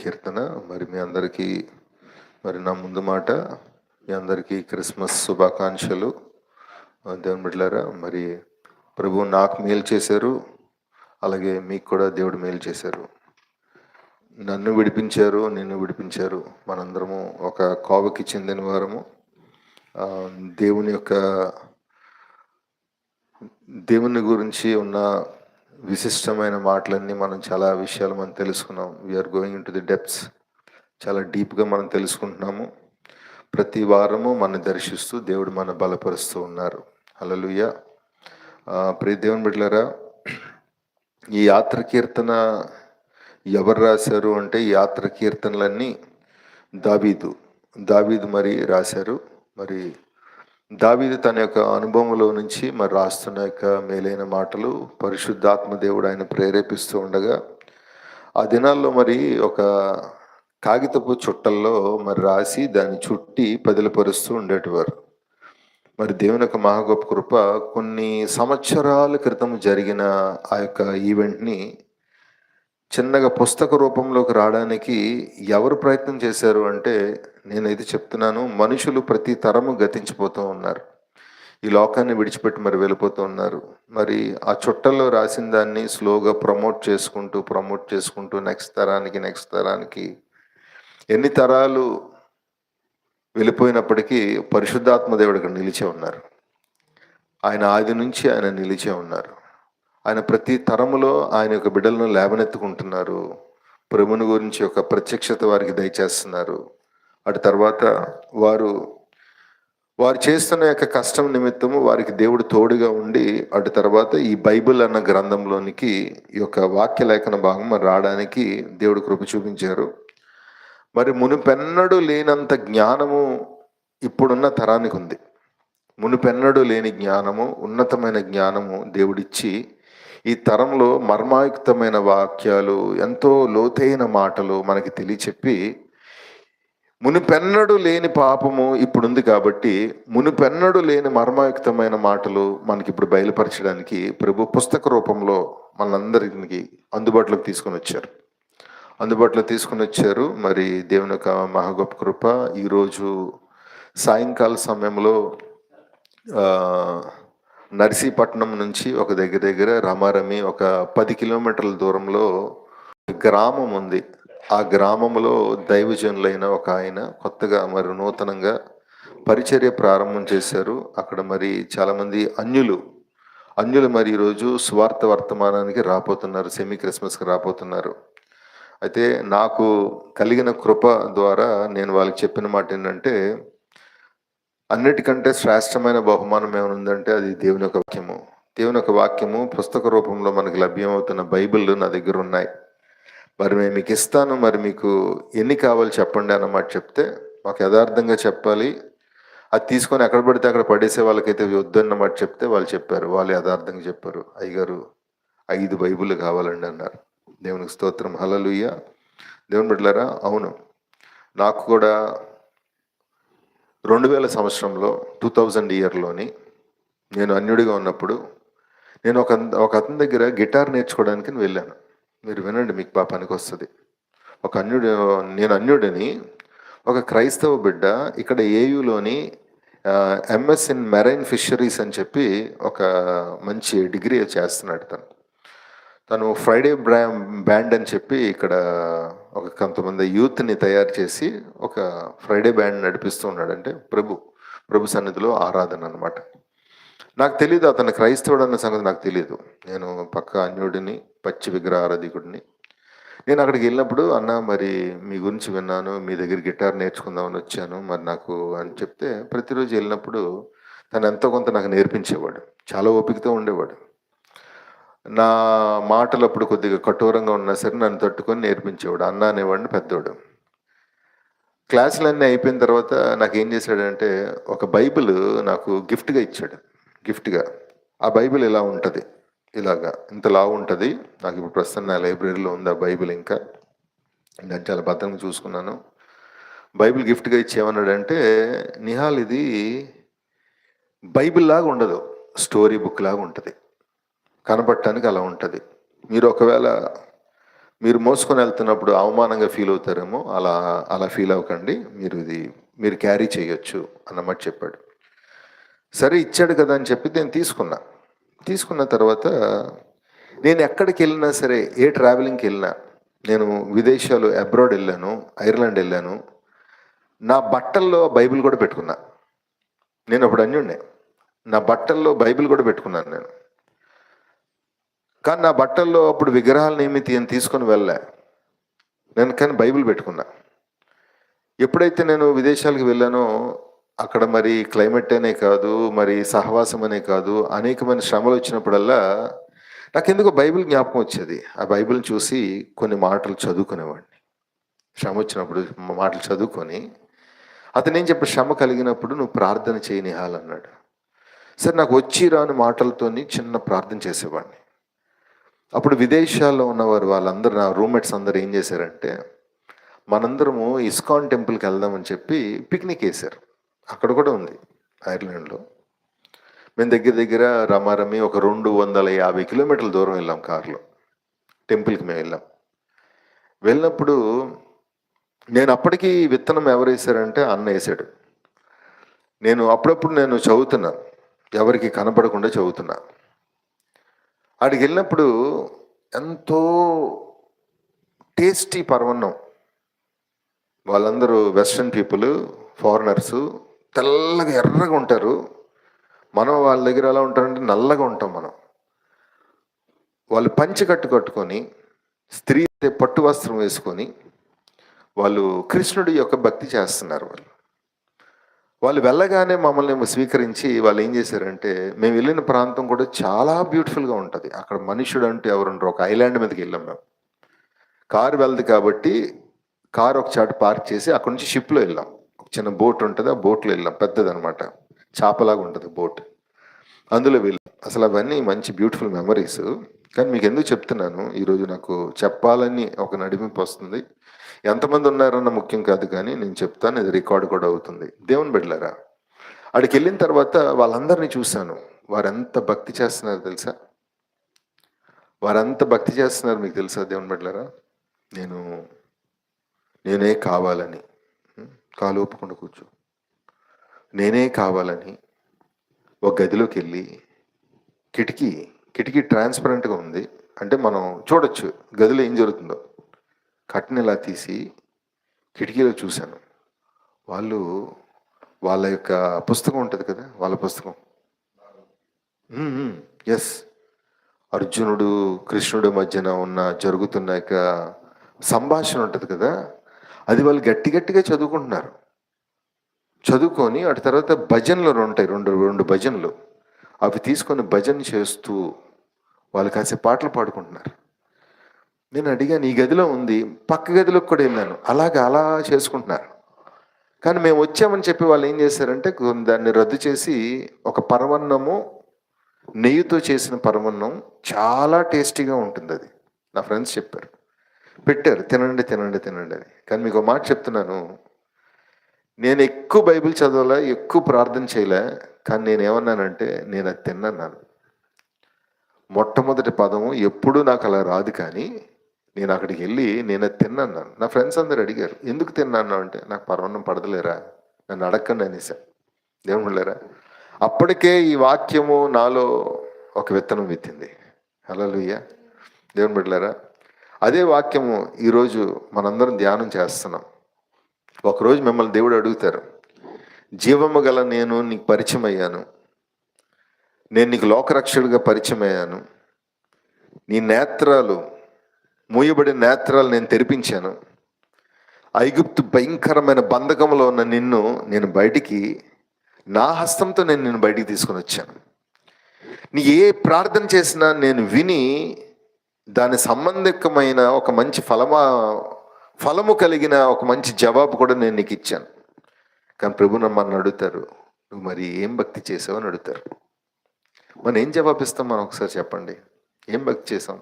కీర్తన. మరి మీ అందరికీ మరి నా ముందు మాట మీ అందరికీ క్రిస్మస్ శుభాకాంక్షలు. దేవుని బిడ్డలారా మరి ప్రభు నాకు మేలు చేశారు అలాగే మీకు కూడా దేవుడు మేలు చేశారు. నన్ను విడిపించారు నిన్ను విడిపించారు. మనందరము ఒక కోవకి చెందిన వారము. దేవుని యొక్క దేవుని గురించి ఉన్న విశిష్టమైన మాటలన్నీ మనం చాలా విషయాలు మనం తెలుసుకున్నాం. We're going in to the depths చాలా డీప్గా మనం తెలుసుకుంటున్నాము. ప్రతి వారము మన దర్శిస్తూ దేవుడు మన బలపరుస్తూ ఉన్నారు. హల్లెలూయా ప్రతి ప్రియ దేవుని బిడ్డలరా ఈ యాత్ర కీర్తన ఎవరు రాశారు అంటే ఈ యాత్ర కీర్తనలన్నీ దావీదు దావీదు మరి రాశారు. మరి దావీదు తన యొక్క అనుభవంలో నుంచి మరి రాస్తున్న యొక్క మేలైన మాటలు పరిశుద్ధాత్మ దేవుడు ఆయన ప్రేరేపిస్తూ ఉండగా ఆ దినాల్లో మరి ఒక కాగితపు చుట్టల్లో మరి రాసి దాన్ని చుట్టి పదిలపరుస్తూ ఉండేటివారు. మరి దేవుని యొక్క మహాగొప్ప కృప కొన్ని సంవత్సరాల క్రితం జరిగిన ఆ యొక్క ఈవెంట్ని చిన్నగా పుస్తక రూపంలోకి రావడానికి ఎవరు ప్రయత్నం చేశారు అంటే నేనైతే చెప్తున్నాను మనుషులు ప్రతి తరము గతించిపోతూ ఉన్నారు. ఈ లోకాన్ని విడిచిపెట్టి మరి వెళ్ళిపోతూ ఉన్నారు. మరి ఆ చుట్టల్లో రాసిన దాన్ని స్లోగా ప్రమోట్ చేసుకుంటూ ప్రమోట్ చేసుకుంటూ నెక్స్ట్ తరానికి నెక్స్ట్ తరానికి ఎన్ని తరాలు వెళ్ళిపోయినప్పటికీ పరిశుద్ధాత్మ దేవుడు ఇక్కడ నిలిచే ఉన్నారు. ఆయన ఆది నుంచి ఆయన నిలిచే ఉన్నారు. ఆయన ప్రతి తరములో ఆయన యొక్క బిడ్డలను లేవనెత్తుకుంటున్నారు. ప్రభుని గురించి ఒక ప్రత్యక్షత వారికి దయచేస్తున్నారు. అటు తర్వాత వారు వారు చేస్తున్న యొక్క కష్టం నిమిత్తము వారికి దేవుడు తోడుగా ఉండి అటు తర్వాత ఈ బైబిల్ అన్న గ్రంథంలోనికి ఈ యొక్క వాక్య లేఖన భాగం రావడానికి దేవుడు కృప చూపించారు. మరి మునుపెన్నడూ లేనంత జ్ఞానము ఇప్పుడున్న తరానికి ఉంది. మునుపెన్నడూ లేని జ్ఞానము ఉన్నతమైన జ్ఞానము దేవుడిచ్చి ఈ తరంలో మర్మాయుక్తమైన వాక్యాలు ఎంతో లోతైన మాటలు మనకి తెలియచెప్పి మునుపెన్నడు లేని పాపము ఇప్పుడుంది కాబట్టి మునిపెన్నడు లేని మర్మాయుక్తమైన మాటలు మనకి ఇప్పుడు బయలుపరచడానికి ప్రభు పుస్తక రూపంలో మనందరికి అందుబాటులోకి తీసుకొని వచ్చారు అందుబాటులో తీసుకొని వచ్చారు మరి దేవుని యొక్క మహాగొప్ప కృప ఈరోజు సాయంకాల సమయంలో ఆ, నర్సీపట్నం నుంచి ఒక దగ్గర దగ్గర రమారమి ఒక పది కిలోమీటర్ల దూరంలో గ్రామం ఉంది. ఆ గ్రామంలో దైవజనులైన ఒక ఆయన కొత్తగా మరి నూతనంగా పరిచర్య ప్రారంభం చేశారు. అక్కడ మరి చాలామంది అన్యులు అన్యులు మరి ఈరోజు స్వార్థ వర్తమానానికి రాపోతున్నారు సెమీ క్రిస్మస్కి రాపోతున్నారు అయితే నాకు కలిగిన కృప ద్వారా నేను వాళ్ళకి చెప్పిన మాట ఏంటంటే అన్నిటికంటే శ్రేష్టమైన బహుమానం ఏమైనా ఉందంటే అది దేవుని యొక్క వాక్యము. దేవుని యొక్క వాక్యము పుస్తక రూపంలో మనకి లభ్యమవుతున్న బైబిల్ నా దగ్గర ఉన్నాయి మరి మేము మీకు ఇస్తాను మరి మీకు ఎన్ని కావాలి చెప్పండి అన్నమాట చెప్తే మాకు యథార్థంగా చెప్పాలి. అది తీసుకొని ఎక్కడ పడితే అక్కడ పడేసే వాళ్ళకైతే వద్దన్నమాట చెప్తే వాళ్ళు చెప్పారు. వాళ్ళు యథార్థంగా చెప్పారు. అయ్యగారు ఐదు బైబిల్ కావాలండి అన్నారు. దేవునికి స్తోత్రం. హలలుయ్య దేవుని బిడ్డలారా అవును. నాకు కూడా రెండు వేల సంవత్సరంలో టూ థౌజండ్ ఇయర్లోని నేను అన్యుడిగా ఉన్నప్పుడు నేను ఒక ఒక అతని దగ్గర గిటార్ నేర్చుకోవడానికి వెళ్ళాను. మీరు వినండి మీకు బాగా పనికి వస్తుంది. ఒక అన్యుడు నేను అన్యుడిని ఒక క్రైస్తవ బిడ్డ ఇక్కడ ఏయులోని ఎంఎస్ ఇన్ మెరైన్ ఫిషరీస్ అని చెప్పి ఒక మంచి డిగ్రీ చేస్తున్నాడు తను. తను ఫ్రైడే బ్రా బ్యాండ్ అని చెప్పి ఇక్కడ ఒక కొంతమంది యూత్ని తయారు చేసి ఒక ఫ్రైడే బ్యాండ్ నడిపిస్తూ ఉన్నాడంటే ప్రభు ప్రభు సన్నిధిలో ఆరాధన అనమాట నాకు తెలియదు అతను క్రైస్తవుడు అన్న సంగతి నాకు తెలియదు నేను పక్క అన్యుడిని పచ్చి విగ్రహారాధికుడిని నేను అక్కడికి వెళ్ళినప్పుడు అన్న మరి మీ గురించి విన్నాను మీ దగ్గర గిటార్ నేర్చుకుందామని వచ్చాను మరి నాకు అని చెప్తే ప్రతిరోజు వెళ్ళినప్పుడు తను ఎంతో కొంత నాకు నేర్పించేవాడు. చాలా ఓపికతో ఉండేవాడు. నా మాటలు అప్పుడు కొద్దిగా కఠోరంగా ఉన్నా సరే నన్ను తట్టుకొని నేర్పించేవాడు. అన్న అనేవాడిని పెద్దోడు. క్లాసులన్నీ అయిపోయిన తర్వాత నాకు ఏం చేశాడంటే ఒక బైబిల్ నాకు గిఫ్ట్గా ఇచ్చాడు. గిఫ్ట్గా. ఆ బైబిల్ ఇలా ఉంటుంది. ఇలాగా. ఇంతలా ఉంటుంది. నాకు ఇప్పుడు ప్రస్తుతం నా లైబ్రరీలో ఉంది ఆ బైబిల్ ఇంకా. నేను చాలా భద్రంగా చూసుకున్నాను. బైబిల్ గిఫ్ట్గా ఇచ్చేమన్నాడంటే నిహాల్ ఇది బైబిల్ లాగా ఉండదు. స్టోరీ బుక్ లాగా ఉంటుంది. కనపడటానికి అలా ఉంటుంది. మీరు ఒకవేళ మీరు మోసుకొని వెళ్తున్నప్పుడు అవమానంగా ఫీల్ అవుతారేమో అలా అలా ఫీల్ అవ్వకండి. మీరు ఇది మీరు క్యారీ చేయొచ్చు అన్నమాట చెప్పాడు. సరే ఇచ్చాడు కదా అని చెప్పి నేను తీసుకున్నా. తీసుకున్న తర్వాత నేను ఎక్కడికి వెళ్ళినా సరే ఏ ట్రావెలింగ్కి వెళ్ళినా నేను విదేశాలు అబ్రాడ్ వెళ్ళాను ఐర్లాండ్ వెళ్ళాను నా బట్టల్లో బైబిల్ కూడా పెట్టుకున్నా. నేను అప్పుడు అన్యుండే నా బట్టల్లో బైబిల్ కూడా పెట్టుకున్నాను నేను. కానీ నా బట్టల్లో అప్పుడు విగ్రహాల నియమితి నేను తీసుకొని వెళ్ళలే. నేను కానీ బైబిల్ పెట్టుకున్నా. ఎప్పుడైతే నేను విదేశాలకు వెళ్ళానో అక్కడ మరి క్లైమేట్ అనే కాదు మరి సహవాసం అనే కాదు అనేకమైన శ్రమలు వచ్చినప్పుడల్లా నాకు ఎందుకు బైబిల్ జ్ఞాపకం వచ్చేది. ఆ బైబిల్ని చూసి కొన్ని మాటలు చదువుకునేవాడిని. శ్రమ వచ్చినప్పుడు మాటలు చదువుకొని అతను ఏం చెప్పి శ్రమ కలిగినప్పుడు నువ్వు ప్రార్థన చేయనిహాలన్నాడు సరే నాకు వచ్చి రాని మాటలతోని చిన్న ప్రార్థన చేసేవాడిని. అప్పుడు విదేశాల్లో ఉన్నవారు వాళ్ళందరూ నా రూమ్మేట్స్ అందరూ ఏం చేశారంటే మనందరము ఇస్కాన్ టెంపుల్కి వెళ్దామని చెప్పి పిక్నిక్ వేశారు. అక్కడ కూడా ఉంది ఐర్లాండ్లో. మేము దగ్గర దగ్గర రమారమి ఒక రెండు వందల యాభై కిలోమీటర్ల దూరం వెళ్ళాం కారులో. టెంపుల్కి మేము వెళ్ళాం. వెళ్ళినప్పుడు నేను అప్పటికి విత్తనం ఎవరు వేశారంటే అన్న వేసాడు నేను అప్పుడప్పుడు నేను చదువుతున్నా. ఎవరికి కనపడకుండా చదువుతున్నా. ఆడికి వెళ్ళినప్పుడు ఎంతో టేస్టీ పర్వన్నం వాళ్ళందరూ వెస్ట్రన్ పీపుల్ ఫారినర్స్ తెల్లగా ఎర్రగా ఉంటారు. మనం వాళ్ళ దగ్గర ఎలా ఉంటారంటే నల్లగా ఉంటాం మనం. వాళ్ళు పంచి కట్టు కట్టుకొని స్త్రీ అయితే పట్టు వస్త్రం వేసుకొని వాళ్ళు కృష్ణుడి యొక్క భక్తి చేస్తున్నారు వాళ్ళు. వాళ్ళు వెళ్ళగానే మమ్మల్ని స్వీకరించి వాళ్ళు ఏం చేశారంటే మేము వెళ్ళిన ప్రాంతం కూడా చాలా బ్యూటిఫుల్గా ఉంటుంది. అక్కడ మనుషుడు అంటే ఎవరుంటారు ఒక ఐలాండ్ మీదకి వెళ్ళాం మేము. కారు వెళ్ళదు కాబట్టి కారు ఒక చాటు పార్క్ చేసి అక్కడ నుంచి షిప్లో వెళ్ళాం. ఒక చిన్న బోట్ ఉంటుంది ఆ బోట్లో వెళ్ళాం. పెద్దదనమాట. చేపలాగా ఉంటుంది బోట్. అందులో వెళ్ళాం. అసలు అవన్నీ మంచి బ్యూటిఫుల్ మెమరీస్. కానీ మీకు ఎందుకు చెప్తున్నాను? ఈరోజు నాకు చెప్పాలని ఒక నడిమింపు వస్తుంది. ఎంతమంది ఉన్నారన్న ముఖ్యం కాదు కానీ నేను చెప్తాను ఇది రికార్డ్ కూడా అవుతుంది. దేవుని బిడ్డలరా అక్కడికి వెళ్ళిన తర్వాత వాళ్ళందరినీ చూశాను. వారెంత భక్తి చేస్తున్నారు తెలుసా? వారంత భక్తి చేస్తున్నారు మీకు తెలుసా దేవుని బిడ్డలరా? నేను నేనే కావాలని కాలు ఒప్పుకుండా కూర్చో. నేనే కావాలని ఒక గదిలోకి వెళ్ళి కిటికీ కిటికీ ట్రాన్స్పరెంట్గా ఉంది. అంటే మనం చూడొచ్చు గదిలో ఏం జరుగుతుందో. కట్టిన ఇలా తీసి కిటికీలో చూశాను. వాళ్ళు వాళ్ళ యొక్క పుస్తకం ఉంటుంది కదా వాళ్ళ పుస్తకం. ఎస్ అర్జునుడు కృష్ణుడు మధ్యన ఉన్న జరుగుతున్న యొక్క సంభాషణ ఉంటుంది కదా అది వాళ్ళు గట్టి గట్టిగా చదువుకుంటున్నారు. చదువుకొని అటు తర్వాత భజనలు ఉంటాయి రెండు రెండు భజనలు. అవి తీసుకొని భజన చేస్తూ వాళ్ళు కాసేపు పాటలు పాడుకుంటున్నారు. నేను అడిగాను ఈ గదిలో ఉంది పక్క గదిలోకి కూడా వెళ్ళాను అలాగా అలా చేసుకుంటున్నారు. కానీ మేము వచ్చామని చెప్పి వాళ్ళు ఏం చేశారంటే దాన్ని రద్దు చేసి ఒక పరమన్నము నెయ్యితో చేసిన పరమన్నం చాలా టేస్టీగా ఉంటుంది అది. నా ఫ్రెండ్స్ చెప్పారు. పెట్టారు తినండి తినండి తినండి అని. కానీ మీకు ఒక మాట చెప్తున్నాను. నేను ఎక్కువ బైబిల్ చదవలే ఎక్కువ ప్రార్థన చేయలే కానీ నేను ఏమన్నానంటే నేను అది తిన్నాను మొట్టమొదటి పదము ఎప్పుడూ నాకు అలా రాదు కానీ నేను అక్కడికి వెళ్ళి నేను అది తిన్నాను నా ఫ్రెండ్స్ అందరు అడిగారు ఎందుకు తిన్నాను అంటే నాకు పర్వన్నం పడదలేరా నన్ను అడగండి అనేసా. దేవుని లేరా అప్పటికే ఈ వాక్యము నాలో ఒక విత్తనం విత్తింది. హల్లెలూయ. దేవుని బిడ్డలారా అదే వాక్యము ఈరోజు మనందరం ధ్యానం చేస్తున్నాం. ఒకరోజు మిమ్మల్ని దేవుడు అడుగుతారు జీవము గల నేను నీకు పరిచయం అయ్యాను నేను నీకు లోకరక్షకుడిగా పరిచయం అయ్యాను నీ నేత్రాలు మూయబడిన నేత్రాలు నేను తెరిపించాను. ఐగుప్తు భయంకరమైన బంధకంలో ఉన్న నిన్ను నేను బయటికి నా హస్తంతో నేను నిన్ను బయటికి తీసుకొని వచ్చాను. నీ ఏ ప్రార్థన చేసినా నేను విని దాని సంబంధికమైన ఒక మంచి ఫలమా ఫలము కలిగిన ఒక మంచి జవాబు కూడా నేను నీకు ఇచ్చాను. కానీ ప్రభు నన్ను అడుగుతారు నువ్వు మరి ఏం భక్తి చేసావు? అని అడుగుతారు. మనం ఏం జవాబిస్తాం? మనం ఒకసారి చెప్పండి. ఏం భక్తి చేసాం?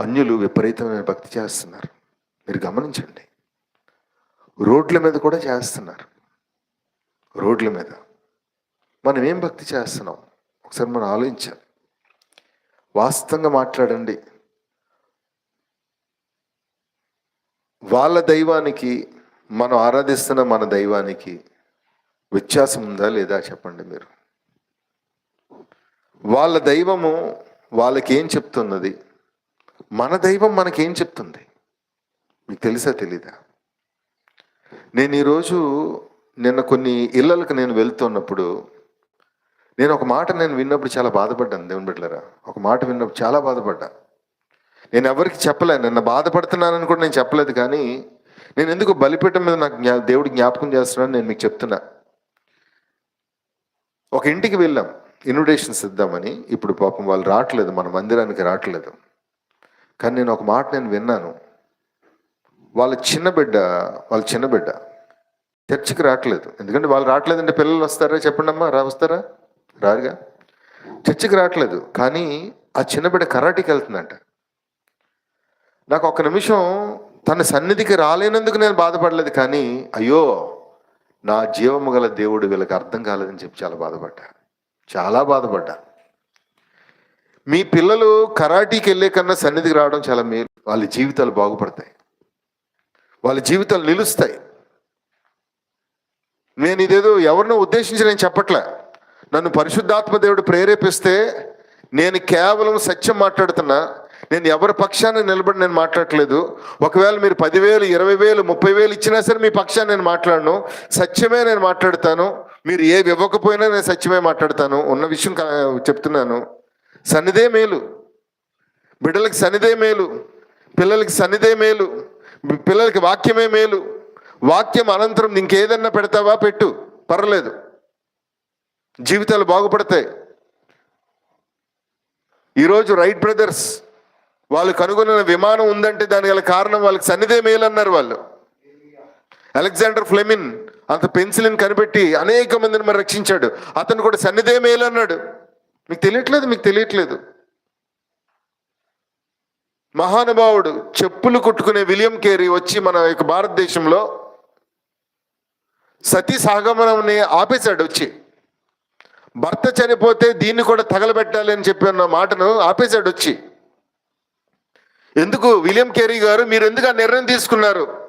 అన్యులు విపరీతమైన భక్తి చేస్తున్నారు. మీరు గమనించండి. రోడ్ల మీద కూడా చేస్తున్నారు. రోడ్ల మీద. మనం ఏం భక్తి చేస్తున్నాం? ఒకసారి మనం ఆలోచించాలి. వాస్తవంగా మాట్లాడండి. వాళ్ళ దైవానికి మనం ఆరాధిస్తున్న మన దైవానికి వ్యత్యాసం ఉందా లేదా చెప్పండి మీరు? వాళ్ళ దైవము వాళ్ళకి ఏం చెప్తున్నది? మన దైవం మనకేం చెప్తుంది? మీకు తెలుసా తెలీదా? నేను ఈరోజు నిన్న కొన్ని ఇళ్ళలకు నేను వెళ్తున్నప్పుడు నేను ఒక మాట నేను విన్నప్పుడు చాలా బాధపడ్డాను దేవుని బిడ్డలరా. ఒక మాట విన్నప్పుడు చాలా బాధపడ్డా. నేను ఎవరికి చెప్పలేను నిన్న బాధపడుతున్నానని కూడా నేను చెప్పలేదు కానీ నేను ఎందుకు బలిపీఠం మీద నాకు జ్ఞా దేవుడు జ్ఞాపకం చేస్తున్నాను నేను మీకు చెప్తున్నా. ఒక ఇంటికి వెళ్ళాం ఇన్విటేషన్స్ ఇద్దామని. ఇప్పుడు పాపం వాళ్ళు రావట్లేదు మన మందిరానికి రావట్లేదు. కానీ నేను ఒక మాట నేను విన్నాను. వాళ్ళ చిన్న బిడ్డ వాళ్ళ చిన్న బిడ్డ చర్చికి రావట్లేదు. ఎందుకంటే వాళ్ళు రావట్లేదంటే పిల్లలు వస్తారా? చెప్పండి అమ్మా రా వస్తారా? రారుగా. చర్చికి రావట్లేదు. కానీ ఆ చిన్న బిడ్డ కరాటీకి వెళ్తుందంట. నాకు ఒక నిమిషం తన సన్నిధికి రాలేనందుకు నేను బాధపడలేదు. కానీ అయ్యో నా జీవము గల దేవుడు వీళ్ళకి అర్థం కాలేదని చెప్పి చాలా బాధపడ్డా. చాలా బాధపడ్డా. మీ పిల్లలు కరాటీకి వెళ్ళే కన్నా సన్నిధికి రావడం చాలా మేలు. వాళ్ళ జీవితాలు బాగుపడతాయి. వాళ్ళ జీవితాలు నిలుస్తాయి. నేను ఇదేదో ఎవరినో ఉద్దేశించి నేను చెప్పట్లే. నన్ను పరిశుద్ధాత్మ దేవుడు ప్రేరేపిస్తే నేను కేవలం సత్యం మాట్లాడుతున్నా. నేను ఎవరి పక్షాన్ని నిలబడి నేను మాట్లాడట్లేదు. ఒకవేళ మీరు పదివేలు ఇరవై వేలు ముప్పై వేలు ఇచ్చినా సరే మీ పక్షాన్ని నేను మాట్లాడను. సత్యమే నేను మాట్లాడతాను. మీరు ఏవి ఇవ్వకపోయినా నేను సత్యమే మాట్లాడతాను. ఉన్న విషయం చెప్తున్నాను. సన్నిధే మేలు. బిడ్డలకి సన్నిధే మేలు. పిల్లలకి సన్నిధే మేలు. పిల్లలకి వాక్యమే మేలు. వాక్యం అనంతరం ఇంకేదన్నా పెడతావా పెట్టు. పర్లేదు జీవితాలు బాగుపడతాయి. ఈరోజు రైట్ బ్రదర్స్ వాళ్ళు కనుగొన్న విమానం ఉందంటే దాని గల కారణం వాళ్ళకి సన్నిధే మేలు అన్నారు వాళ్ళు. అలెగ్జాండర్ ఫ్లెమిన్ అంత పెన్సిలిన్ కనిపెట్టి అనేక మందిని మరి రక్షించాడు. అతను కూడా సన్నిధే మేలు అన్నాడు. మీకు తెలియట్లేదు మీకు తెలియట్లేదు. మహానుభావుడు చెప్పులు కుట్టుకునే విలియం కేరీ వచ్చి మన యొక్క భారతదేశంలో సతీ సహగమనంని ఆపేశాడు వచ్చి. భర్త చనిపోతే దీన్ని కూడా తగలబెట్టాలి అని చెప్పి అన్న మాటను ఆపేశాడు వచ్చి. ఎందుకు విలియం కేరీ గారు మీరు ఎందుకు ఆ నిర్ణయం తీసుకున్నారు?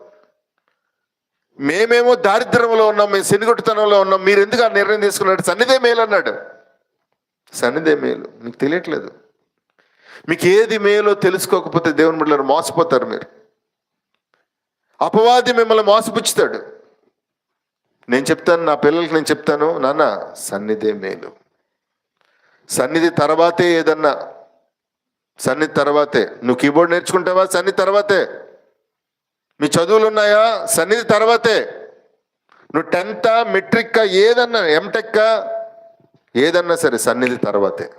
మేమేమో దారిద్ర్యంలో ఉన్నాం మేము శనిగొట్టుతనంలో ఉన్నాం మీరు ఎందుకు ఆ నిర్ణయం తీసుకున్నారు? సన్నిధే మేలు అన్నాడు సన్నిధే మేలు. మీకు తెలియట్లేదు. మీకు ఏది మేలో తెలుసుకోకపోతే దేవుని బిడ్డలు మోసపోతారు మీరు. అపవాది మిమ్మల్ని మోసపుచ్చుతాడు. నేను చెప్తాను నా పిల్లలకి నేను చెప్తాను నాన్న సన్నిధే మేలు. సన్నిధి తర్వాతే ఏదన్నా. సన్నిధి తర్వాతే. నువ్వు కీబోర్డ్ నేర్చుకుంటావా? సన్నిధి తర్వాతే. మీ చదువులు ఉన్నాయా సన్నిధి తర్వాతే. నువ్వు టెన్త్ మెట్రిక్ ఏదన్నా ఎంటెక్కా ఏదన్నా సరే సన్నిధి తర్వాతే.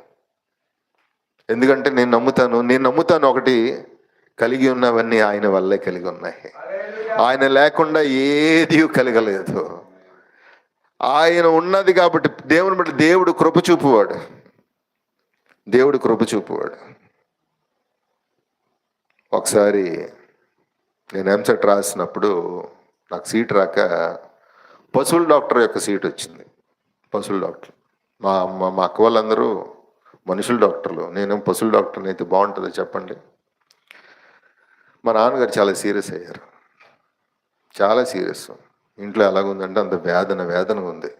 ఎందుకంటే నేను నమ్ముతాను నేను నమ్ముతాను ఒకటి కలిగి ఉన్నవన్నీ ఆయన వల్లే కలిగి ఉన్నాయి. ఆయన లేకుండా ఏది కలగలేదు. ఆయన ఉన్నది కాబట్టి దేవుని బట్టి దేవుడు కృప చూపువాడు. దేవుడు కృప చూపువాడు. ఒకసారి నేను ఎంసెట్ రాసినప్పుడు నాకు సీట్ రాక పశువుల డాక్టర్ యొక్క సీట్ వచ్చింది. పశువుల డాక్టర్. మా మా మా అక్క వాళ్ళందరూ మనుషుల డాక్టర్లు. నేను పశువుల డాక్టర్ని అయితే బాగుంటుందో చెప్పండి. మా నాన్నగారు చాలా సీరియస్ అయ్యారు. చాలా సీరియస్. ఇంట్లో ఎలాగుందంటే అంత వేదన వేదన ఉంది.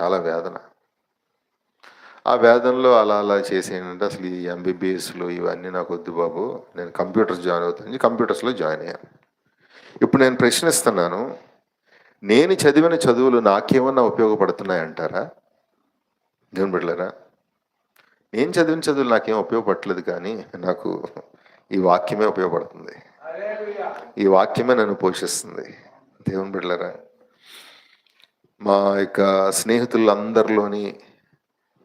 చాలా వేదన. ఆ వేదనలో అలా అలా చేసేయంటే అసలు ఈ ఎంబీబీఎస్లు ఇవన్నీ నాకు వద్దు బాబు. నేను కంప్యూటర్స్ జాయిన్ అవుతాను కంప్యూటర్స్లో జాయిన్ అయ్యాను. ఇప్పుడు నేను ప్రశ్నిస్తున్నాను. నేను చదివిన చదువులు నాకేమన్నా ఉపయోగపడుతున్నాయి అంటారా దేవుని బిడ్డలరా నేను చదివిన చదువులు నాకేం ఉపయోగపడట్లేదు కానీ నాకు ఈ వాక్యమే ఉపయోగపడుతుంది. ఈ వాక్యమే నన్ను పోషిస్తుంది. దేవుని బిడ్డలరా మా యొక్క స్నేహితులందరిలోని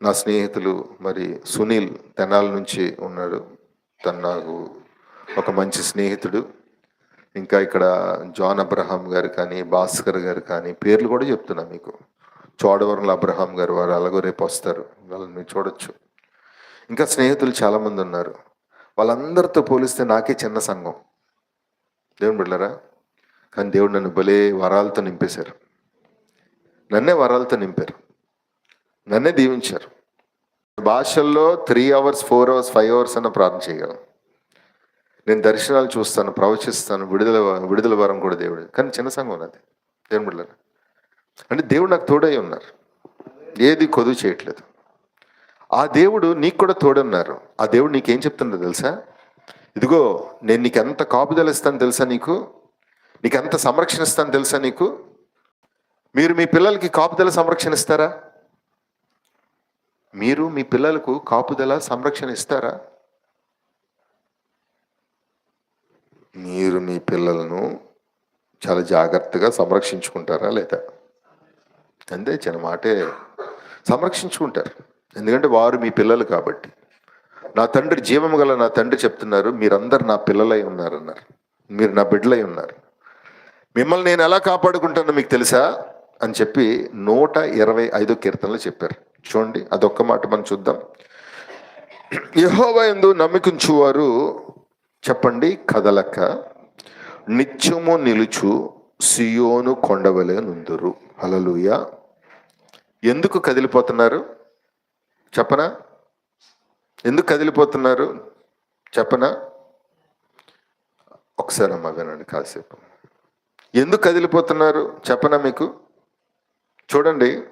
నా స్నేహితులు మరి సునీల్ తెనాల నుంచి ఉన్నాడు. తను నాకు ఒక మంచి స్నేహితుడు. ఇంకా ఇక్కడ జాన్ అబ్రహాం గారు కానీ భాస్కర్ గారు కానీ పేర్లు కూడా చెప్తున్నా మీకు. చోడవరంలో అబ్రహాం గారు వారు అలాగో రేపు వస్తారు. వాళ్ళని మీరు చూడొచ్చు. ఇంకా స్నేహితులు చాలామంది ఉన్నారు. వాళ్ళందరితో పోలిస్తే నాకే చిన్న సంఘం. దేవుని బిడ్డలరా? కానీ దేవుడు నన్ను భలే వరాలతో నింపేశారు. నన్నే వరాలతో నింపారు. నన్నే దీవించారు. భాషల్లో three hours four hours five hours అన్న ప్రార్థన చేయగలను. నేను దర్శనాలు చూస్తాను ప్రవచిస్తాను విడుదల విడుదల వరం కూడా దేవుడు కానీ చిన్న సంఘం ఉన్నది దేవుని బిడ్డలారా. అంటే దేవుడు నాకు తోడై ఉన్నారు. ఏది కొదు చేయట్లేదు. ఆ దేవుడు నీకు కూడా తోడన్నారు. ఆ దేవుడు నీకేం చెప్తుందో తెలుసా? ఇదిగో నేను నీకు ఎంత కాపుదల ఇస్తాను తెలుసా నీకు? నీకు ఎంత సంరక్షణ ఇస్తాను తెలుసా నీకు? మీరు మీ పిల్లలకి కాపుదల సంరక్షణ ఇస్తారా? మీరు మీ పిల్లలకు కాపుదల సంరక్షణ ఇస్తారా? మీరు మీ పిల్లలను చాలా జాగ్రత్తగా సంరక్షించుకుంటారా లేదా? అంతే చిన్న మాటే సంరక్షించుకుంటారు. ఎందుకంటే వారు మీ పిల్లలు కాబట్టి. నా తండ్రి జీవము గల నా తండ్రి చెప్తున్నారు మీరందరు నా పిల్లలై ఉన్నారన్నారు. మీరు నా బిడ్డలై ఉన్నారు. మిమ్మల్ని నేను ఎలా కాపాడుకుంటానో మీకు తెలుసా? అని చెప్పి నూట ఇరవై ఐదో కీర్తనలు చెప్పారు. చూడండి అదొక్క మాట మనం చూద్దాం. యహోవా ఎందు నమ్మికుంచువారు చెప్పండి కదలక నిత్యము నిలుచు సియోను కొండవలే నుందురు. హలలుయ ఎందుకు కదిలిపోతున్నారు? చెప్పనా? ఎందుకు కదిలిపోతున్నారు? చెప్పనా? ఒకసారి అమ్మ వినండి కాసేపు. ఎందుకు కదిలిపోతున్నారు? చెప్పనా మీకు? చూడండి.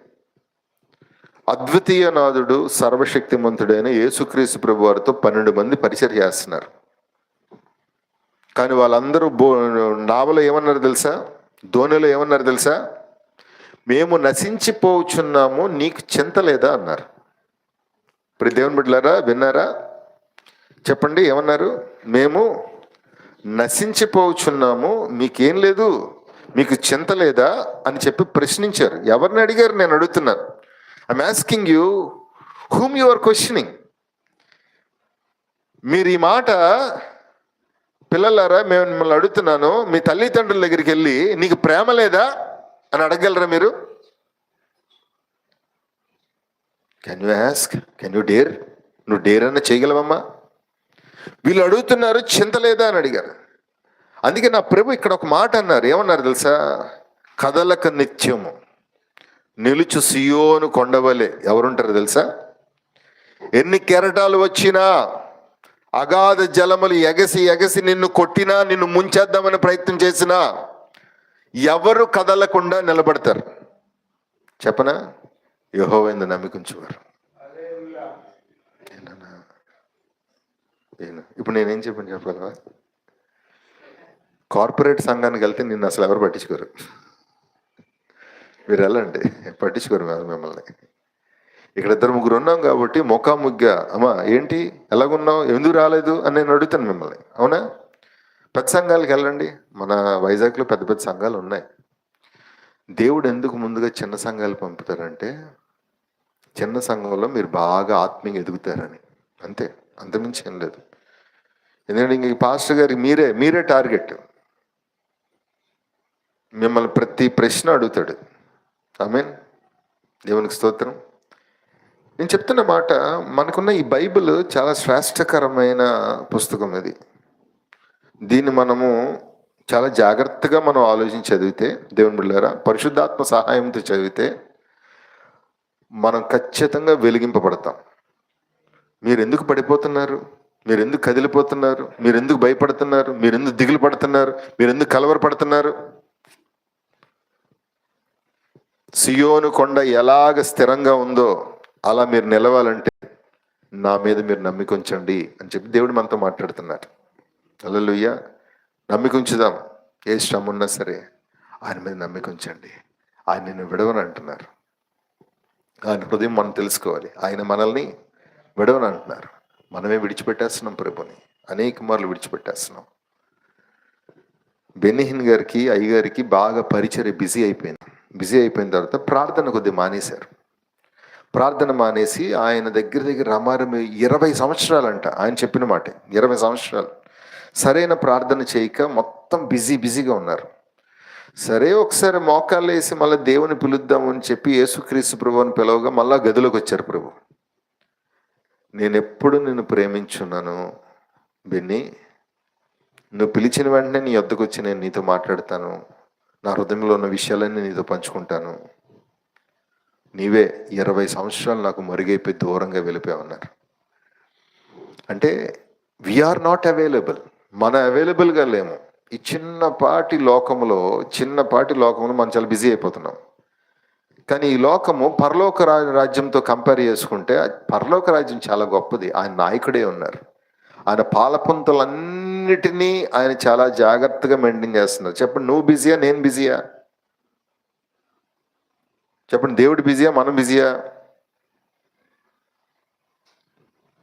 అద్వితీయ నాథుడు సర్వశక్తిమంతుడైన యేసుక్రీస్తు ప్రభు వారితో పన్నెండు మంది పరిచయం చేస్తున్నారు. కానీ వాళ్ళందరూ బో నావలో ఏమన్నారు తెలుసా? ధోనిలో ఏమన్నారు తెలుసా? మేము నశించిపోచున్నాము నీకు చింత లేదా అన్నారు. ఇప్పుడు దేవుని బిడ్డలారా విన్నారా? చెప్పండి ఏమన్నారు? మేము నశించిపోచున్నాము మీకేం లేదు మీకు చింత లేదా అని చెప్పి ప్రశ్నించారు. ఎవరిని అడిగారు? నేను అడుగుతున్నాను. I'm asking you whom you are questioning మీరు ఈ మాట పిల్లలారా మేము మిమ్మల్ని అడుగుతున్నాను మీ తల్లిదండ్రుల దగ్గరికి వెళ్ళి నీకు ప్రేమ లేదా? అని అడగగలరా మీరు? Can you ask can you dare నువ్వు డేర్ అన్న చేయగలవమ్మా? వీళ్ళు అడుగుతున్నారు చింత లేదా అని అడిగారు. అందుకే నా ప్రభు ఇక్కడ ఒక మాట అన్నారు. ఏమన్నారు తెలుసా? కదలక నిత్యము. నిలుచు సియోను కొండవలే. ఎవరుంటారు తెలుసా? ఎన్ని కెరటాలు వచ్చినా అగాధ జలములు ఎగసి ఎగసి నిన్ను కొట్టినా నిన్ను ముంచేద్దామని ప్రయత్నం చేసినా ఎవరు కదలకుండా నిలబడతారు? చెప్పనా? యహోవైంద నమ్మికుంచువారు. ఇప్పుడు నేనేం చెప్పాను చెప్పగలవా? కార్పొరేట్ సంఘానికి వెళ్తే నిన్ను అసలు ఎవరు పట్టించుకోరు? మీరు వెళ్ళండి పట్టించుకోరు మిమ్మల్ని. ఇక్కడ ఇద్దరు ముగ్గురు ఉన్నాం కాబట్టి ముఖాముగ్గా అమ్మా ఏంటి? ఎలాగున్నావు? ఎందుకు రాలేదు? అని నేను అడుగుతాను మిమ్మల్ని. అవునా? పెద్ద సంఘాలకు వెళ్ళండి. మన వైజాగ్లో పెద్ద పెద్ద సంఘాలు ఉన్నాయి. దేవుడు ఎందుకు ముందుగా చిన్న సంఘాలు పంపుతారంటే చిన్న సంఘంలో మీరు బాగా ఆత్మీయంగా ఎదుగుతారని. అంతే. అంతమించి ఏం లేదు. ఎందుకంటే ఇంక ఈ పాస్టర్ గారికి మీరే మీరే టార్గెట్. మిమ్మల్ని ప్రతి ప్రశ్న అడుగుతాడు. ఐ మీన్ దేవునికి స్తోత్రం. నేను చెప్తున్న మాట మనకున్న ఈ బైబిల్ చాలా శ్రేష్టకరమైన పుస్తకం ఇది. దీన్ని మనము చాలా జాగ్రత్తగా మనం ఆలోచించి చదివితే దేవుని బిళ్ళారా పరిశుద్ధాత్మ సహాయంతో చదివితే మనం ఖచ్చితంగా వెలిగింపబడతాం. మీరు ఎందుకు పడిపోతున్నారు? మీరు ఎందుకు కదిలిపోతున్నారు? మీరు ఎందుకు భయపడుతున్నారు? మీరు ఎందుకు దిగులు పడుతున్నారు? మీరు ఎందుకు కలవరపడుతున్నారు? సియోను కొండ ఎలాగ స్థిరంగా ఉందో అలా మీరు నిలవాలంటే నా మీద మీరు నమ్మికొంచండి అని చెప్పి దేవుడు మనతో మాట్లాడుతున్నారు. అల్లలుయ్య నమ్మికుంచుదాం. ఏ శ్రమ ఉన్నా సరే ఆయన మీద నమ్మికుంచండి ఆయన నిన్ను విడవని అంటున్నారు. ఆయన హృదయం మనం తెలుసుకోవాలి. ఆయన మనల్ని విడవని అంటున్నారు. మనమే విడిచిపెట్టేస్తున్నాం ప్రభుని. అనేక మార్లు విడిచిపెట్టేస్తున్నాం. బెన్నిహిన్ గారికి అయ్యగారికి బాగా పరిచర్య బిజీ అయిపోయింది. బిజీ అయిపోయిన తర్వాత ప్రార్థన కొద్దిగా మానేశారు. ప్రార్థన మానేసి ఆయన దగ్గర దగ్గర రమారమి ఇరవై సంవత్సరాలంట. ఆయన చెప్పిన మాట. ఇరవై సంవత్సరాలు. సరైన ప్రార్థన చేయక మొత్తం బిజీ బిజీగా ఉన్నారు. సరే ఒకసారి మోకాళ్ళు వేసి మళ్ళీ దేవుని పిలుద్దాము అని చెప్పి యేసుక్రీస్తు ప్రభు అని పిలవగా మళ్ళా గదిలోకి వచ్చారు ప్రభు. నేను ఎప్పుడు నిన్ను ప్రేమించున్నాను బెన్ని. నువ్వు పిలిచిన వెంటనే నీ వద్దకు వచ్చి నేను నీతో మాట్లాడతాను. నా హృదయంలో ఉన్న విషయాలన్నీ నీతో పంచుకుంటాను. నీవే ఇరవై సంవత్సరాలు నాకు మరుగైపోయి దూరంగా వెళ్ళిపోయావు అన్నారు. అంటే వీఆర్ నాట్ అవైలబుల్ మన అవైలబుల్గా లేము. ఈ చిన్నపాటి లోకంలో చిన్నపాటి లోకంలో మనం చాలా బిజీ అయిపోతున్నాం. కానీ ఈ లోకము పరలోక రాజ్యంతో కంపేర్ చేసుకుంటే పరలోక రాజ్యం చాలా గొప్పది. ఆయన నాయకుడే ఉన్నారు. ఆయన పాలపుంతలన్నిటినీ ఆయన చాలా జాగ్రత్తగా మెయింటైన్ చేస్తున్నారు. చెప్పండి నువ్వు బిజీయా నేను బిజీయా చెప్పండి దేవుడు బిజీయా మనం బిజీయా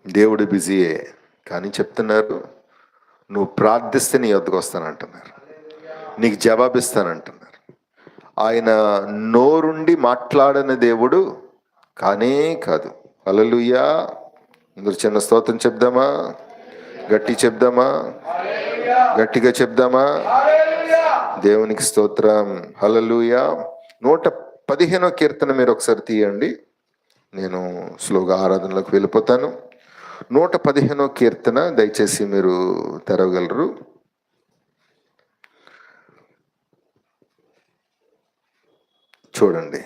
దేవుడు బిజీయే కానీ చెప్తున్నారు నువ్వు ప్రార్థిస్తే నీ వద్దకు వస్తానంటున్నారు. నీకు జవాబిస్తానంటున్నారు. ఆయన నోరుండి మాట్లాడని దేవుడు కానే కాదు. అలలుయ్యా ఇందులో చిన్న స్తోత్రం చెప్దామా? గట్టి చెప్దామా? గట్టిగా చెప్దామా? దేవునికి స్తోత్రం. హలలుయా నూట పదిహేనో కీర్తన మీరు ఒకసారి తీయండి. నేను స్లోగా ఆరాధనలోకి వెళ్ళిపోతాను. నూట పదిహేనో కీర్తన దయచేసి మీరు తెరవగలరు. చూడండి.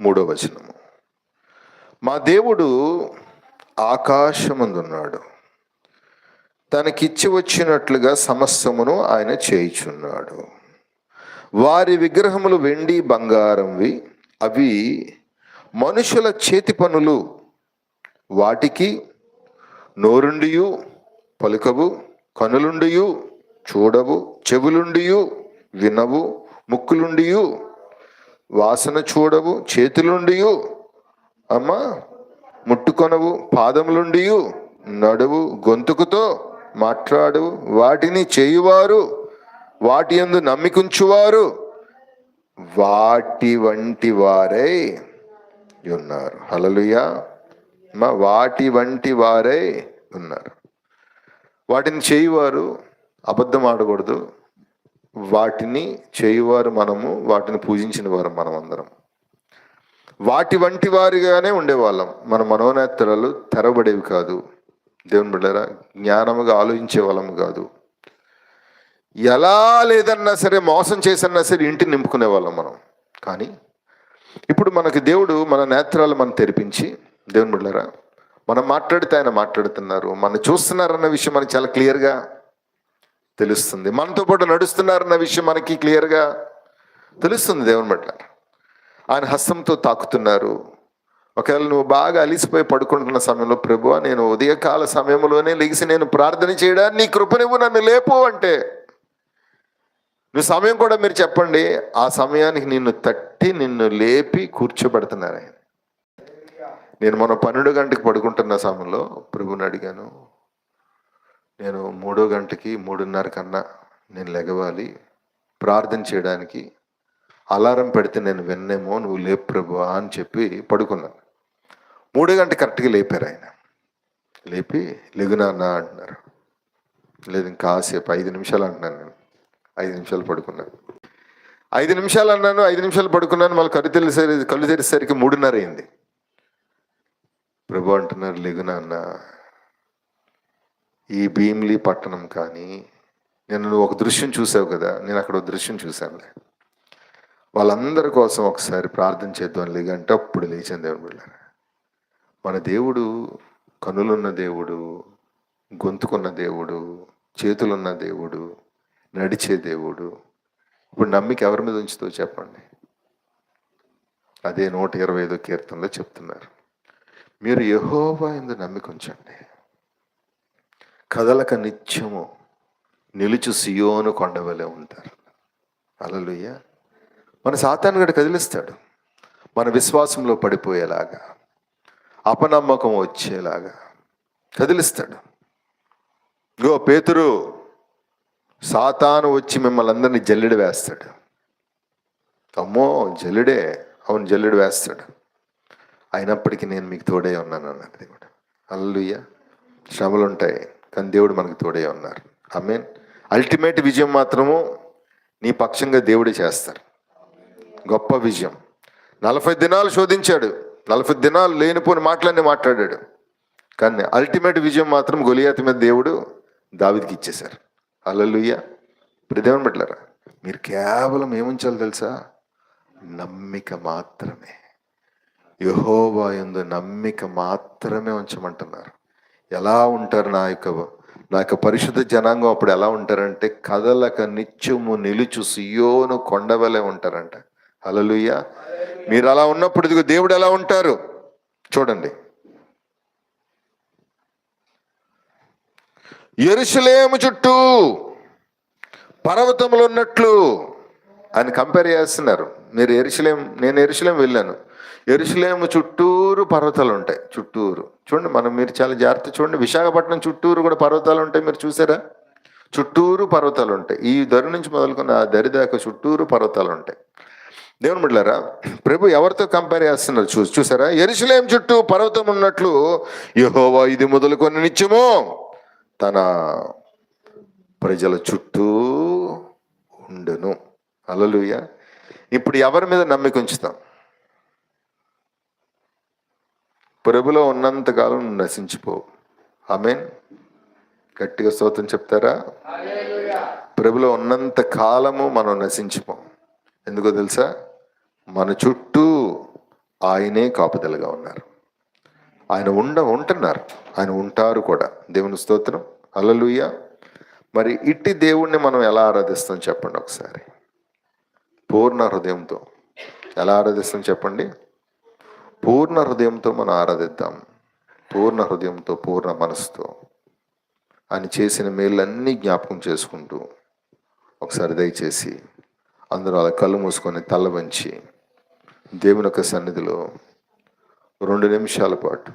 మూడో వచనము. మా దేవుడు ఆకాశమందున్నాడు. తనకిచ్చి వచ్చినట్లుగా సమస్తమును ఆయన చేయుచున్నాడు. వారి విగ్రహములు వెండి బంగారంవి. అవి మనుషుల చేతి పనులు వాటికి నోరుండియు పలుకవు కనులుండియు చూడవు చెవులుండియు వినవు ముక్కులుండియు వాసన చూడవు చేతులుండియు అమ్మ ముట్టుకొనవు పాదములుండియు నడువు గొంతుకుతో మాట్లాడు వాటిని చేయువారు వాటి యందు నమ్మికుంచువారు వాటి వంటి వారై ఉన్నారు. హలలుయా వాటి వంటి వారై ఉన్నారు. వాటిని చేయువారు అబద్ధం ఆడకూడదు. వాటిని చేయువారు మనము వాటిని పూజించిన వారు మనం అందరం. వాటి వంటి వారిగానే ఉండేవాళ్ళం. మన మనోనేత్రాలు తెరబడేవి కాదు. దేవుని బిడ్డరా జ్ఞానముగా ఆలోచించే వాళ్ళం కాదు. ఎలా లేదన్నా సరే మోసం చేసన్నా సరే ఇంటిని నింపుకునే వాళ్ళం మనం. కానీ ఇప్పుడు మనకి దేవుడు మన నేత్రాలు మనం తెరిపించి దేవుని బిళ్ళరా మనం మాట్లాడితే ఆయన మాట్లాడుతున్నారు మనం చూస్తున్నారన్న విషయం మనకి చాలా క్లియర్గా తెలుస్తుంది. మనతో పాటు నడుస్తున్నారన్న విషయం మనకి క్లియర్గా తెలుస్తుంది దేవుని బిడ్డ ఆయన హస్తంతో తాకుతున్నారు. ఒకవేళ నువ్వు బాగా అలిసిపోయి పడుకుంటున్న సమయంలో ప్రభు నేను ఉదయకాల సమయంలోనే లెగిసి నేను ప్రార్థన చేయడానికి నీ కృపనివ్వు నన్ను లేపు అంటే నువ్వు సమయం కూడా మీరు చెప్పండి ఆ సమయానికి నిన్ను తట్టి నిన్ను లేపి కూర్చోబెడుతున్నారు ఆయన. నేను మొన్న పన్నెండు గంటకి పడుకుంటున్న సమయంలో ప్రభుని అడిగాను. నేను మూడో గంటకి మూడున్నర కన్నా నేను లెగవాలి ప్రార్థన చేయడానికి అలారం పెడితే నేను విన్నేమో నువ్వు లేపు ప్రభు అని చెప్పి పడుకున్నాను మూడో గంట కరెక్ట్గా లేపారు ఆయన. లేపి లెగునాన్న అంటున్నారు. లేదు కాసేపు ఐదు నిమిషాలు అంటున్నాను నేను. ఐదు నిమిషాలు పడుకున్నాను ఐదు నిమిషాలు అన్నాను ఐదు నిమిషాలు పడుకున్నాను మళ్ళీ కళ్ళు తెలిసరి కళ్ళు తెరిసేసరికి మూడున్నర అయింది. ప్రభు అంటున్నారు లెగునాన్న ఈ భీమిలీ పట్టణం కానీ నేను నువ్వు ఒక దృశ్యం చూసావు కదా నేను అక్కడ ఒక దృశ్యం చూశానులే. వాళ్ళందరి కోసం ఒకసారి ప్రార్థన చేద్దాం లేదంటే అప్పుడు లేచాను దేవుని బిళ్ళారు మన దేవుడు కనులున్న దేవుడు గొంతుకున్న దేవుడు చేతులున్న దేవుడు నడిచే దేవుడు. ఇప్పుడు నమ్మిక ఎవరి మీద ఉంచుతో చెప్పండి? అదే నూట ఇరవై ఐదో కీర్తనలో చెప్తున్నారు. మీరు యహోవా ఎందు నమ్మిక ఉంచండి కదలక నిత్యము నిలుచు సియోను కొండవలే ఉంటారు. అలలుయ్య మన సాతానుగడు కదిలిస్తాడు. మన విశ్వాసంలో పడిపోయేలాగా అపనమ్మకం వచ్చేలాగా కదిలిస్తాడు. గో పేతురు సాతాను వచ్చి మిమ్మల్ని అందరినీ జల్లెడ వేస్తాడు. అమ్మో జల్లుడే. అవును జల్లుడు వేస్తాడు. అయినప్పటికీ నేను మీకు తోడే ఉన్నాను అన్నది దేవుడు అల్లుయ్య శ్రమలు ఉంటాయి కానీ దేవుడు మనకు తోడే ఉన్నారు. ఐ మీన్ అల్టిమేట్ విజయం మాత్రము నీ పక్షంగా దేవుడే చేస్తారు. గొప్ప విజయం. నలభై దినాలు శోధించాడు. నలభై దినాలు లేనిపోని మాటలన్నీ మాట్లాడాడు. కానీ అల్టిమేట్ విజయం మాత్రం గొలియాతి మీద దేవుడు దావిదికి ఇచ్చేశారు. అల్లలుయ్య. ఇప్పుడు దేవుని పెట్టలేరా మీరు కేవలం ఏముంచాలో తెలుసా? నమ్మిక మాత్రమే. యహోవా ఎందు నమ్మిక మాత్రమే ఉంచమంటున్నారు. ఎలా ఉంటారు నా యొక్క నా యొక్క పరిశుద్ధ జనాంగం అప్పుడు ఎలా ఉంటారంటే కదలక నిత్యము నిలుచు సియోను కొండవలే ఉంటారంట. అలలుయ్య మీరు అలా ఉన్నప్పుడు ఇదిగో దేవుడు ఎలా ఉంటారు? చూడండి. ఎరుసలేము చుట్టూ పర్వతములు ఉన్నట్లు అని కంపేర్ చేస్తున్నారు. మీరు ఎరుసలేం నేను ఎరుసలేం వెళ్ళాను. ఎరుసలేము చుట్టూరు పర్వతాలు ఉంటాయి చుట్టూరు. చూడండి మనం మీరు చాలా జాగ్రత్త చూడండి. విశాఖపట్నం చుట్టూరు కూడా పర్వతాలు ఉంటాయి మీరు చూసారా? చుట్టూరు పర్వతాలు ఉంటాయి. ఈ దరి నుంచి మొదలుకున్న ఆ దరి దాకా చుట్టూరు పర్వతాలు ఉంటాయి. దేవుని బిడ్డారా ప్రభు ఎవరితో కంపేర్ చేస్తున్నారు? చూ చూసారా? ఎరుసలేం చుట్టూ పర్వతం ఉన్నట్లు యహోవా ఇది మొదలుకొని నిత్యము తన ప్రజల చుట్టూ ఉండును. అలలుయ ఇప్పుడు ఎవరి మీద నమ్మిక ఉంచుతాం? ప్రభులో ఉన్నంతకాలం నశించిపో. నశించిపోవు ఆమెన్. గట్టిగా స్తోత్రం చెప్తారా? ప్రభులో ఉన్నంత కాలము మనం నశించిపోం. ఎందుకో తెలుసా? మన చుట్టూ ఆయనే కాపుదలుగా ఉన్నారు. ఆయన ఉండ ఉంటున్నారు. ఆయన ఉంటారు కూడా. దేవుని స్తోత్రం. అలలుయ మరి ఇట్టి దేవుణ్ణి మనం ఎలా ఆరాధిస్తాం చెప్పండి ఒకసారి. పూర్ణ హృదయంతో. ఎలా ఆరాధిస్తాం చెప్పండి? పూర్ణ హృదయంతో మనం ఆరాధిద్దాం. పూర్ణ హృదయంతో పూర్ణ మనసుతో ఆయన చేసిన మేళ్ళన్నీ జ్ఞాపకం చేసుకుంటూ ఒకసారి దయచేసి అందరూ అలా కళ్ళు మూసుకొని తల్ల వంచి దేవుని యొక్క సన్నిధిలో రెండు నిమిషాల పాటు